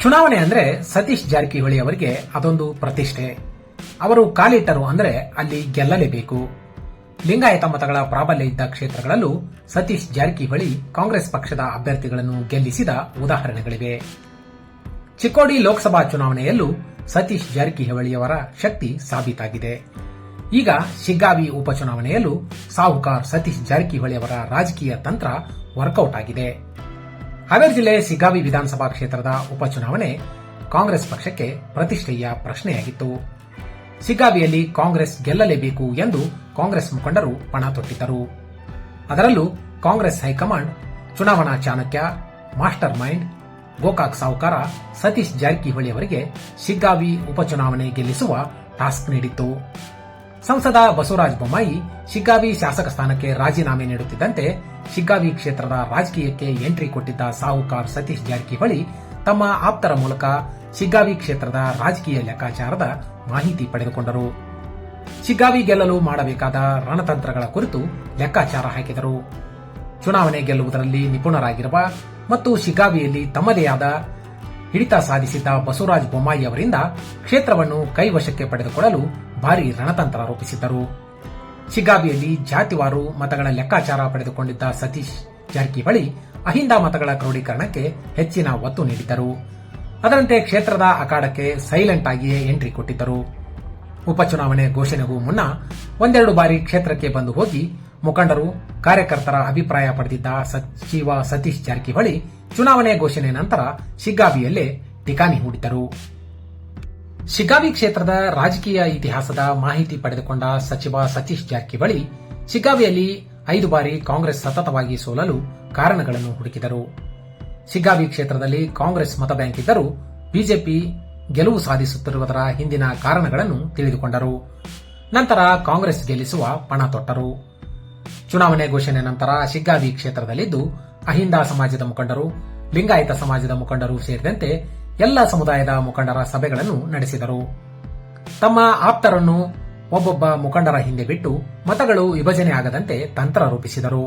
ಚುನಾವಣೆ ಅಂದ್ರೆ ಸತೀಶ್ ಜಾರಕಿಹೊಳಿ ಅವರಿಗೆ ಅದೊಂದು ಪ್ರತಿಷ್ಠೆ. ಅವರು ಕಾಲಿಟ್ಟರು ಅಂದ್ರೆ ಅಲ್ಲಿ ಗೆಲ್ಲಲೇಬೇಕು. ಲಿಂಗಾಯತ ಮತಗಳ ಪ್ರಾಬಲ್ಯ ಇದ್ದ ಕ್ಷೇತ್ರಗಳಲ್ಲೂ ಸತೀಶ್ ಜಾರಕಿಹೊಳಿ ಕಾಂಗ್ರೆಸ್ ಪಕ್ಷದ ಅಭ್ಯರ್ಥಿಗಳನ್ನು ಗೆಲ್ಲಿಸಿದ ಉದಾಹರಣೆಗಳಿವೆ. ಚಿಕ್ಕೋಡಿ ಲೋಕಸಭಾ ಚುನಾವಣೆಯಲ್ಲೂ ಸತೀಶ್ ಜಾರಕಿಹೊಳಿಯವರ ಶಕ್ತಿ ಸಾಬೀತಾಗಿದೆ. ಈಗ ಶಿಗ್ಗಾವಿ ಉಪಚುನಾವಣೆಯಲ್ಲೂ ಸಾಹುಕಾರ್ ಸತೀಶ್ ಜಾರಕಿಹೊಳಿ ಅವರ ರಾಜಕೀಯ ತಂತ್ರ ವರ್ಕೌಟ್ ಆಗಿದೆ. ಹಾವೇರಿ ಜಿಲ್ಲೆ ಸಿಗ್ಗಾವಿ ವಿಧಾನಸಭಾ ಕ್ಷೇತ್ರದ ಉಪಚುನಾವಣೆ ಕಾಂಗ್ರೆಸ್ ಪಕ್ಷಕ್ಕೆ ಪ್ರತಿಷ್ಠೆಯ ಪ್ರಶ್ನೆಯಾಗಿತ್ತು. ಸಿಗ್ಗಾವಿಯಲ್ಲಿ ಕಾಂಗ್ರೆಸ್ ಗೆಲ್ಲಲೇಬೇಕು ಎಂದು ಕಾಂಗ್ರೆಸ್ ಮುಖಂಡರು ಪಣ ತೊಟ್ಟಿದ್ದರು. ಅದರಲ್ಲೂ ಕಾಂಗ್ರೆಸ್ ಹೈಕಮಾಂಡ್, ಚುನಾವಣಾ ಚಾಣಕ್ಯ, ಮಾಸ್ಟರ್ ಮೈಂಡ್, ಗೋಕಾಕ್ ಸಾಹುಕಾರ ಸತೀಶ್ ಜಾರಕಿಹೊಳಿ ಅವರಿಗೆ ಶಿಗ್ಗಾವಿ ಉಪಚುನಾವಣೆ ಗೆಲ್ಲಿಸುವ ಟಾಸ್ಕ್ ನೀಡಿತ್ತು. ಸಂಸದ ಬಸವರಾಜ ಬೊಮ್ಮಾಯಿ ಶಿಗ್ಗಾವಿ ಶಾಸಕ ಸ್ಥಾನಕ್ಕೆ ರಾಜೀನಾಮೆ ನೀಡುತ್ತಿದ್ದಂತೆ ಶಿಗ್ಗಾವಿ ಕ್ಷೇತ್ರದ ರಾಜಕೀಯಕ್ಕೆ ಎಂಟ್ರಿ ಕೊಟ್ಟಿದ್ದ ಸಾಹುಕಾರ್ ಸತೀಶ್ ಜಾರಕಿಹೊಳಿ ತಮ್ಮ ಆಪ್ತರ ಮೂಲಕ ಶಿಗ್ಗಾವಿ ಕ್ಷೇತ್ರದ ರಾಜಕೀಯ ಲೆಕ್ಕಾಚಾರದ ಮಾಹಿತಿ ಪಡೆದುಕೊಂಡರು. ಶಿಗ್ಗಾವಿ ಗೆಲ್ಲಲು ಮಾಡಬೇಕಾದ ರಣತಂತ್ರಗಳ ಕುರಿತು ಲೆಕ್ಕಾಚಾರ ಹಾಕಿದರು. ಚುನಾವಣೆ ಗೆಲ್ಲುವುದರಲ್ಲಿ ನಿಪುಣರಾಗಿರುವ ಮತ್ತು ಶಿಗ್ಗಾವಿಯಲ್ಲಿ ತಮ್ಮದೇ ಆದ ಹಿಡಿತ ಸಾಧಿಸಿದ್ದ ಬಸವರಾಜ ಬೊಮ್ಮಾಯಿ ಅವರಿಂದ ಕ್ಷೇತ್ರವನ್ನು ಕೈವಶಕ್ಕೆ ಪಡೆದುಕೊಳ್ಳಲು ಭಾರಿ ರಣತಂತ್ರ ರೂಪಿಸಿದ್ದರು. ಶಿಗ್ಗಾವಿಯಲ್ಲಿ ಜಾತಿವಾರು ಮತಗಳ ಲೆಕ್ಕಾಚಾರ ಪಡೆದುಕೊಂಡಿದ್ದ ಸತೀಶ್ ಜಾರಕಿಹೊಳಿ ಅಹಿಂದ ಮತಗಳ ಕ್ರೋಢೀಕರಣಕ್ಕೆ ಹೆಚ್ಚಿನ ಒತ್ತು ನೀಡಿದ್ದರು. ಅದರಂತೆ ಕ್ಷೇತ್ರದ ಅಖಾಡಕ್ಕೆ ಸೈಲೆಂಟ್ ಆಗಿಯೇ ಎಂಟ್ರಿ ಕೊಟ್ಟಿದ್ದರು. ಉಪಚುನಾವಣೆ ಘೋಷಣೆಗೂ ಮುನ್ನ ಒಂದೆರಡು ಬಾರಿ ಕ್ಷೇತ್ರಕ್ಕೆ ಬಂದು ಹೋಗಿ ಮುಖಂಡರು, ಕಾರ್ಯಕರ್ತರ ಅಭಿಪ್ರಾಯ ಪಡೆದಿದ್ದ ಸಚಿವ ಸತೀಶ್ ಜಾರಕಿಹೊಳಿ ಚುನಾವಣೆ ಘೋಷಣೆ ನಂತರ ಶಿಗ್ಗಾವಿಯಲ್ಲೇ ಟಿಕಾನಿ ಹೂಡಿದ್ದರು. ಶಿಗ್ಗಾವಿ ಕ್ಷೇತ್ರದ ರಾಜಕೀಯ ಇತಿಹಾಸದ ಮಾಹಿತಿ ಪಡೆದುಕೊಂಡ ಸಚಿವ ಸತೀಶ್ ಜಾರಕಿಹೊಳಿ ಶಿಗ್ಗಾವಿಯಲ್ಲಿ ಐದು ಬಾರಿ ಕಾಂಗ್ರೆಸ್ ಸತತವಾಗಿ ಸೋಲಲು ಕಾರಣಗಳನ್ನು ಹುಡುಕಿದರು. ಶಿಗ್ಗಾವಿ ಕ್ಷೇತ್ರದಲ್ಲಿ ಕಾಂಗ್ರೆಸ್ ಮತ ಬ್ಯಾಂಕ್ ಇದ್ದರೂ ಬಿಜೆಪಿ ಗೆಲುವು ಸಾಧಿಸುತ್ತಿರುವುದರ ಹಿಂದಿನ ಕಾರಣಗಳನ್ನು ತಿಳಿದುಕೊಂಡರು. ನಂತರ ಕಾಂಗ್ರೆಸ್ ಗೆಲ್ಲಿಸುವ ಪಣ ತೊಟ್ಟರು. ಚುನಾವಣೆ ಘೋಷಣೆ ನಂತರ ಶಿಗ್ಗಾವಿ ಕ್ಷೇತ್ರದಲ್ಲಿದ್ದು ಅಹಿಂದ ಸಮಾಜದ ಮುಖಂಡರು, ಲಿಂಗಾಯತ ಸಮಾಜದ ಮುಖಂಡರು ಸೇರಿದಂತೆ ಎಲ್ಲ ಸಮುದಾಯದ ಮುಖಂಡರ ಸಭೆಗಳನ್ನು ನಡೆಸಿದರು. ತಮ್ಮ ಆಪ್ತರನ್ನು ಒಬ್ಬೊಬ್ಬ ಮುಖಂಡರ ಹಿಂದೆ ಬಿಟ್ಟು ಮತಗಳು ವಿಭಜನೆ ಆಗದಂತೆ ತಂತ್ರ ರೂಪಿಸಿದರು.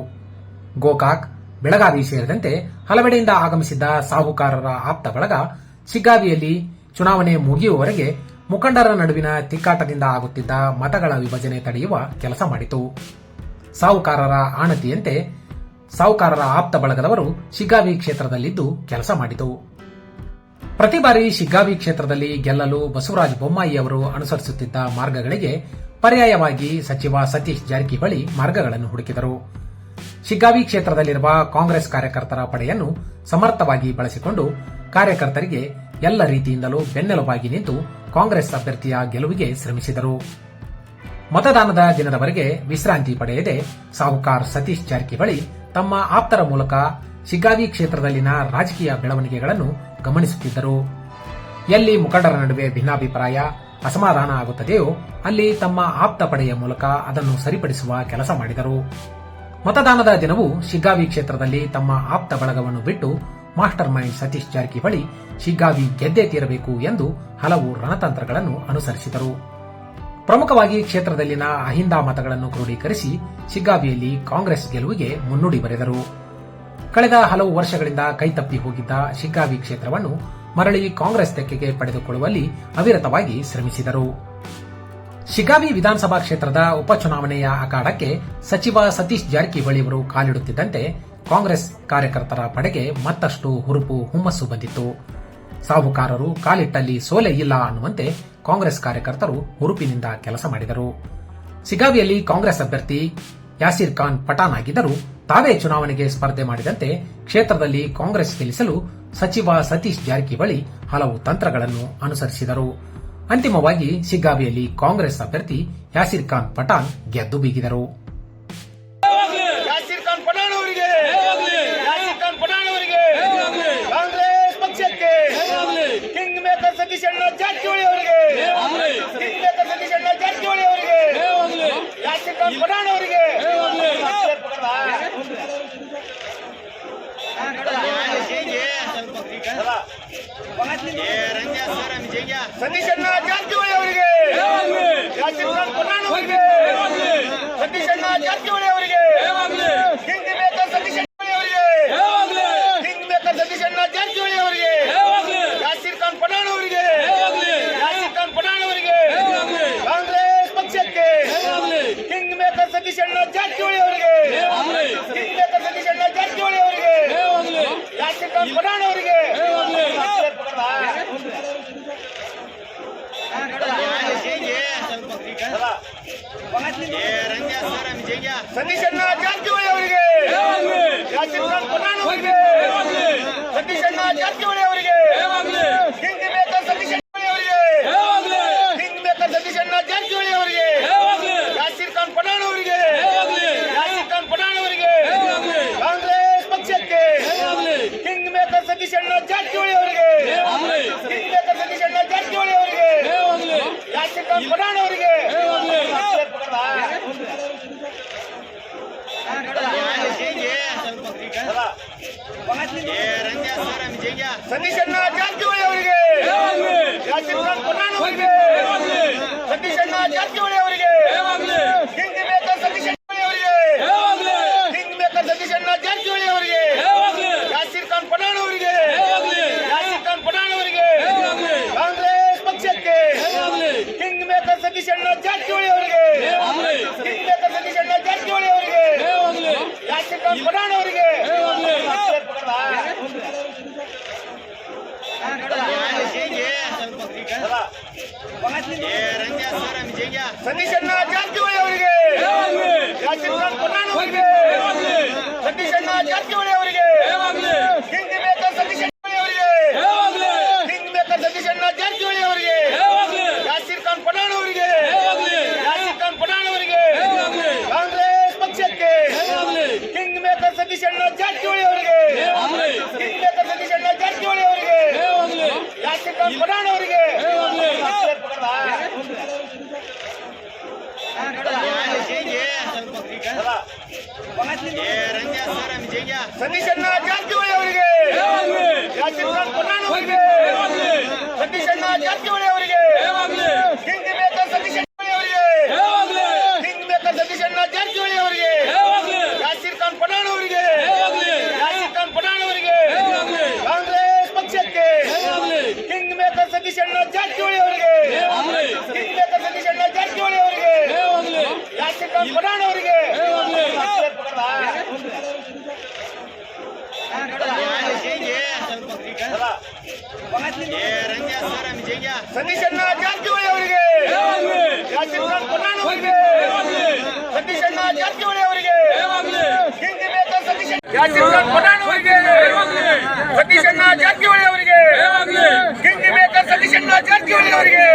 ಗೋಕಾಕ್, ಬೆಳಗಾವಿ ಸೇರಿದಂತೆ ಹಲವೆಡೆಯಿಂದ ಆಗಮಿಸಿದ್ದ ಸಾಹುಕಾರರ ಆಪ್ತ ಬಳಗ ಶಿಗ್ಗಾವಿಯಲ್ಲಿ ಚುನಾವಣೆ ಮುಗಿಯುವವರೆಗೆ ಮುಖಂಡರ ನಡುವಿನ ತಿಕ್ಕಾಟದಿಂದ ಆಗುತ್ತಿದ್ದ ಮತಗಳ ವಿಭಜನೆ ತಡೆಯುವ ಕೆಲಸ ಮಾಡಿತು. ಸಾಹುಕಾರರ ಆಣತಿಯಂತೆ ಸಾಹುಕಾರರ ಆಪ್ತ ಬಳಗದವರು ಶಿಗ್ಗಾವಿ ಕ್ಷೇತ್ರದಲ್ಲಿದ್ದು ಕೆಲಸ ಮಾಡಿತು. ಪ್ರತಿ ಬಾರಿ ಶಿಗ್ಗಾವಿ ಕ್ಷೇತ್ರದಲ್ಲಿ ಗೆಲ್ಲಲು ಬಸವರಾಜ ಬೊಮ್ಮಾಯಿ ಅವರು ಅನುಸರಿಸುತ್ತಿದ್ದ ಮಾರ್ಗಗಳಿಗೆ ಪರ್ಯಾಯವಾಗಿ ಸಚಿವ ಸತೀಶ್ ಜಾರಕಿಹೊಳಿ ಮಾರ್ಗಗಳನ್ನು ಹುಡುಕಿದರು. ಶಿಗ್ಗಾವಿ ಕ್ಷೇತ್ರದಲ್ಲಿರುವ ಕಾಂಗ್ರೆಸ್ ಕಾರ್ಯಕರ್ತರ ಪಡೆಯನ್ನು ಸಮರ್ಥವಾಗಿ ಬಳಸಿಕೊಂಡು ಕಾರ್ಯಕರ್ತರಿಗೆ ಎಲ್ಲ ರೀತಿಯಿಂದಲೂ ಬೆನ್ನೆಲುಬಾಗಿ ನಿಂತು ಕಾಂಗ್ರೆಸ್ ಅಭ್ಯರ್ಥಿಯ ಗೆಲುವಿಗೆ ಶ್ರಮಿಸಿದರು. ಮತದಾನದ ದಿನದವರೆಗೆ ವಿಶ್ರಾಂತಿ ಪಡೆಯದೆ ಸಾಹುಕಾರ್ ಸತೀಶ್ ಜಾರಕಿಹೊಳಿ ತಮ್ಮ ಆಪ್ತರ ಮೂಲಕ ಶಿಗ್ಗಾವಿ ಕ್ಷೇತ್ರದಲ್ಲಿನ ರಾಜಕೀಯ ಬೆಳವಣಿಗೆಗಳನ್ನು ಗಮನಿಸುತ್ತಿದ್ದರು. ಎಲ್ಲಿ ಮುಖಂಡರ ನಡುವೆ ಭಿನ್ನಾಭಿಪ್ರಾಯ ಅಸಮಾಧಾನ ಆಗುತ್ತದೆಯೋ, ಅಲ್ಲಿ ತಮ್ಮ ಆಪ್ತ ಪಡೆಯ ಮೂಲಕ ಅದನ್ನು ಸರಿಪಡಿಸುವ ಕೆಲಸ ಮಾಡಿದರು. ಮತದಾನದ ದಿನವೂ ಶಿಗ್ಗಾವಿ ಕ್ಷೇತ್ರದಲ್ಲಿ ತಮ್ಮ ಆಪ್ತ ಬಳಗವನ್ನು ಬಿಟ್ಟು ಮಾಸ್ಟರ್ ಮೈಂಡ್ ಸತೀಶ್ ಜಾರಕಿಹೊಳಿ ಶಿಗ್ಗಾವಿ ಗೆದ್ದೇ ತೀರಬೇಕು ಎಂದು ಹಲವು ರಣತಂತ್ರಗಳನ್ನು ಅನುಸರಿಸಿದರು. ಪ್ರಮುಖವಾಗಿ ಕ್ಷೇತ್ರದಲ್ಲಿನ ಅಹಿಂದ ಮತಗಳನ್ನು ಕ್ರೋಢೀಕರಿಸಿ ಶಿಗ್ಗಾವಿಯಲ್ಲಿ ಕಾಂಗ್ರೆಸ್ ಗೆಲುವಿಗೆ ಮುನ್ನುಡಿ ಬರೆದರು. ಕಳೆದ ಹಲವು ವರ್ಷಗಳಿಂದ ಕೈತಪ್ಪಿ ಹೋಗಿದ್ದ ಶಿಗ್ಗಾವಿ ಕ್ಷೇತ್ರವನ್ನು ಮರಳಿ ಕಾಂಗ್ರೆಸ್ ತೆಕ್ಕೆಗೆ ಪಡೆದುಕೊಳ್ಳುವಲ್ಲಿ ಅವಿರತವಾಗಿ ಶ್ರಮಿಸಿದರು. ಶಿಗಾವಿ ವಿಧಾನಸಭಾ ಕ್ಷೇತ್ರದ ಉಪಚುನಾವಣೆಯ ಅಖಾಡಕ್ಕೆ ಸಚಿವ ಸತೀಶ್ ಜಾರಕಿಹೊಳಿ ಅವರು ಕಾಲಿಡುತ್ತಿದ್ದಂತೆ ಕಾಂಗ್ರೆಸ್ ಕಾರ್ಯಕರ್ತರ ಪಡೆಗೆ ಮತ್ತಷ್ಟು ಹುರುಪು ಹುಮ್ಮಸ್ಸು ಬಂದಿತ್ತು. ಸಾಹುಕಾರರು ಕಾಲಿಟ್ಟಲ್ಲಿ ಸೋಲೆ ಇಲ್ಲ ಅನ್ನುವಂತೆ ಕಾಂಗ್ರೆಸ್ ಕಾರ್ಯಕರ್ತರು ಹುರುಪಿನಿಂದ ಕೆಲಸ ಮಾಡಿದರು. ಸಿಗಾವಿಯಲ್ಲಿ ಕಾಂಗ್ರೆಸ್ ಅಭ್ಯರ್ಥಿ ಯಾಸೀರ್ ಖಾನ್ ಪಠಾನ್ ಆಗಿದ್ದರೂ ತಾವೇ ಚುನಾವಣೆಗೆ ಸ್ಪರ್ಧೆ ಮಾಡಿದಂತೆ ಕ್ಷೇತ್ರದಲ್ಲಿ ಕಾಂಗ್ರೆಸ್ ಗೆಲ್ಲಿಸಲು ಸಚಿವ ಸತೀಶ್ ಜಾರಕಿಹೊಳಿ ಹಲವು ತಂತ್ರಗಳನ್ನು ಅನುಸರಿಸಿದರು. ಅಂತಿಮವಾಗಿ ಸಿಗ್ಗಾವಿಯಲ್ಲಿ ಕಾಂಗ್ರೆಸ್ ಅಭ್ಯರ್ಥಿ ಯಾಸಿರ್ ಖಾನ್ ಪಠಾನ್ ಗೆದ್ದು ಬೀಗಿದರು ಯಾಸೀರ್ ಖಾನ್ ಪಠಾಣ್ ಅವರಿಗೆ ಯಾಸೀರ್ ಖಾನ್ ಪಠಾಣ್ ಅವರಿಗೆ ಕಾಂಗ್ರೆಸ್ ಪಕ್ಷಕ್ಕೆ ಕಿಂಗ್ ಮೇಕರ್ ಸತೀಶ್ ಅಣ್ಣ ಜಾರಕಿಹೊಳಿ ಅವರಿಗೆ ಕಿಂಗ್ ಮೇಕರ್ ಸತೀಶ್ ಅಣ್ಣ ಜಾರಕಿಹೊಳಿ ಅವರಿಗೆ ಯಾಸೀರ್ ಖಾನ್ ಪಠಾಣ್ ಅವರಿಗೆ ಸತೀಶ್ ಅಣ್ಣ ಜಾರಕಿಹೊಳಿ ಅವರಿಗೆ. ಸತೀಶ್ ಅಣ್ಣ ಜಾರಕಿಹೊಳಿ ಅವರಿಗೆ ಕಿಂಗ್ ಮೇಕರ್ ಸತೀಶ್ ಅಣ್ಣ ಅವರಿಗೆ ಕಿಂಗ್ ಮೇಕರ್ ಸತೀಶ್ ಅಣ್ಣ ಜಾರಕಿಹೊಳಿ ಅವರಿಗೆ ಯಾಸೀರ್ ಸತೀಶಣ್ಣ ಜಾರಕಿಹೊಳಿ ಅವರಿಗೆ ಯಾಸಿರ್ ಖಾನ್ ಪಠಾಣ್ ಅವರಿಗೆ ಸತೀಶಣ್ಣ ಜಾರಕಿಹೊಳಿ ಅವರಿಗೆ ಕಿಂಗ್ ಮೇಕರ್ ಸತೀಶಣ್ಣ ಅವರಿಗೆ ಕಿಂಗ್ ಮೇಕರ್ ಸತೀಶಣ್ಣ ಜಾರಕಿಹೊಳಿ ಅವರಿಗೆ ಯಾಸಿರ್ ಖಾನ್ ಪಠಾಣ್ ಅವರಿಗೆ ಯಾಸಿರ್ ಖಾನ್ ಪಠಾಣ್ ಅವರಿಗೆ ಕಾಂಗ್ರೆಸ್ ಪಕ್ಷಕ್ಕೆ ಕಿಂಗ್ ಮೇಕರ್ ಸತೀಶಣ್ಣ ಜಾರಕಿಹೊಳಿ ಅವರಿಗೆ ಕಿಂಗ್ ಮೇಕರ್ ಸತೀಶಣ್ಣ ಜಾರಕಿಹೊಳಿ ಅವರಿಗೆ ಯಾಸಿರ್ ಖಾನ್ ಪಠಾಣ್ ಅವರಿಗೆ ಸತೀಶಣ್ಣ ಜಾರಕಿಹೊಳಿ ಅವರಿಗೆ ಯಾಸಿರ್ ಖಾನ್ ಪಠಾಣ್ ಅವರಿಗೆ ಸತೀಶಣ್ಣ ಜಾರಕಿಹೊಳಿ ಅವರಿಗೆ ಕಿಂಗ್ ಮೇಕರ್ ಸತೀಶಣ್ಣ ಅವರಿಗೆ ಕಿಂಗ್ ಮೇಕರ್ ಸತೀಶಣ್ಣ ಜಾರಕಿಹೊಳಿ ಅವರಿಗೆ ಯಾಸಿರ್ ಖಾನ್ ಪಠಾಣ್ ಅವರಿಗೆ ಯಾಸಿರ್ ಖಾನ್ ಪಠಾಣ್ ಅವರಿಗೆ ಕಾಂಗ್ರೆಸ್ ಪಕ್ಷಕ್ಕೆ ಕಿಂಗ್ ಮೇಕರ್ ಸತೀಶಣ್ಣ ಜಾರಕಿಹೊಳಿ ಅವರಿಗೆ ಕಿಂಗ್ ಮೇಕರ್ ಸತೀಶಣ್ಣ ಜಾರಕಿಹೊಳಿ ಅವರಿಗೆ ಯಾಸಿರ್ ಖಾನ್ ಪಠಾಣ್ ಅವರಿಗೆ ಸತೀಶಣ್ಣ ಜಾರಕಿಹೊಳಿ ಅವರಿಗೆ ಯಾಸಿರ್ ಖಾನ್ ಪಠಾಣ್ ಅವರಿಗೆ ಸತೀಶಣ್ಣ ಜಾರಕಿಹೊಳಿ ಅವರಿಗೆ ಕಿಂಗ್ ಮೇಕರ್ ಸತೀಶಣ್ಣ ಅವರಿಗೆ ಕಿಂಗ್ ಮೇಕರ್ ಸತೀಶಣ್ಣ ಜಾರಕಿಹೊಳಿ ಅವರಿಗೆ ಯಾಸಿರ್ ಖಾನ್ ಪಠಾಣ್ ಅವರಿಗೆ ಯಾಸಿರ್ ಖಾನ್ ಪಠಾಣ್ ಅವರಿಗೆ ಕಾಂಗ್ರೆಸ್ ಪಕ್ಷಕ್ಕೆ ಕಿಂಗ್ ಮೇಕರ್ ಸತೀಶಣ್ಣ ಜಾರಕಿಹೊಳಿ ಅವರಿಗೆ ಕಿಂಗ್ ಮೇಕರ್ ಸತೀಶಣ್ಣ ಜಾರಕಿಹೊಳಿ ಅವರಿಗೆ ಪಠಾಣ್ ಅವರಿಗೆ. ಜಾಸ್ತಿ ಜಾರಕಿಹೊಳಿ ಅವರಿಗೆ. ಖಾನ್ ಪಠಾಣ್ ಅವರಿಗೆ ಸತೀಶಣ್ಣ ಜಾರಕಿಹೊಳಿ ಅವರಿಗೆ ಕಿಂಗ್ ಮೇಕರ್ ಸತೀಶಣ್ಣ ಅವರಿಗೆ ಕಿಂಗ್ ಮೇಕರ್ ಸತೀಶಣ್ಣ ಜಾರಕಿಹೊಳಿ ಅವರಿಗೆ ಯಾಸಿರ್ ಖಾನ್ ಪಠಾಣ್ ಅವರಿಗೆ ಯಾಸಿರ್ ಖಾನ್ ಪಠಾಣ್ ಅವರಿಗೆ ಕಾಂಗ್ರೆಸ್ ಪಕ್ಷಕ್ಕೆ ಕಿಂಗ್ ಮೇಕರ್ ಸತೀಶಣ್ಣ ಜಾರಕಿಹೊಳಿ ಅವರಿಗೆ ಕಿಂಗ್ ಮೇಕರ್ ಸತೀಶಣ್ಣ ಜಾರಕಿಹೊಳಿ ಅವರಿಗೆ ಯಾಸಿರ್ ಖಾನ್ ಪಠಾಣ್ ಅವರಿಗೆ ಸತೀಶಣ್ಣ ಜಾರಕಿಹೊಳಿ ಅವರಿಗೆ. ಅವರಿಗೆ ಸತೀಶಣ್ಣ ಜಾರಕಿಹೊಳಿ ಅವರಿಗೆ ಯಾಸಿರ್ ಖಾನ್ ಪಠಾಣ್ ಅವರಿಗೆ ಸತೀಶಣ್ಣ ಜಾರಕಿಹೊಳಿ ಅವರಿಗೆ ಕಿಂಗ್ ಮೇಕರ್ ಸತೀಶಣ್ಣ ಜಾರಕಿಹೊಳಿ ಅವರಿಗೆ